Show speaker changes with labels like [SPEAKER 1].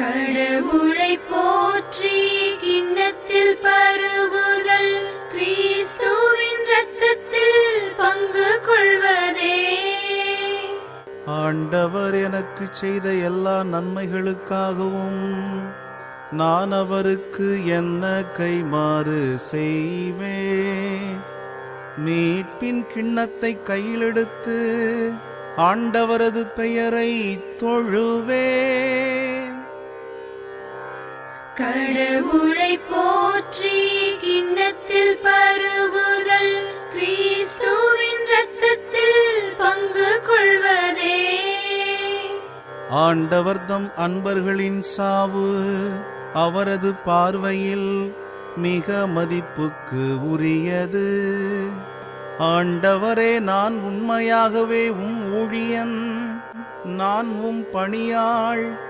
[SPEAKER 1] கடவுளை போற்றி கிண்ணத்தில் பருகுதல் கிறிஸ்துவின் ரத்தத்தில் பங்கு கொள்வதே.
[SPEAKER 2] ஆண்டவர் எனக்கு செய்த எல்லா நன்மைகளுக்காகவும் நான் அவருக்கு என்ன கைமாறு செய்வேன்? மீட்பின் கிண்ணத்தை கையிலெடுத்து ஆண்டவரது பெயரை தொழுவேன்.
[SPEAKER 1] கடவுளை போற்றி கிண்ணத்தில் பருகுதல் கிறிஸ்துவின் ரத்தத்தில் பங்கு கொள்வதே.
[SPEAKER 2] ஆண்டவர்தம் அன்பர்களின் சாவு அவரது பார்வையில் மிக மதிப்புக்கு உரியது. ஆண்டவரே நான் உண்மையாகவே உம் ஊழியன் நான் உம் பணியாள்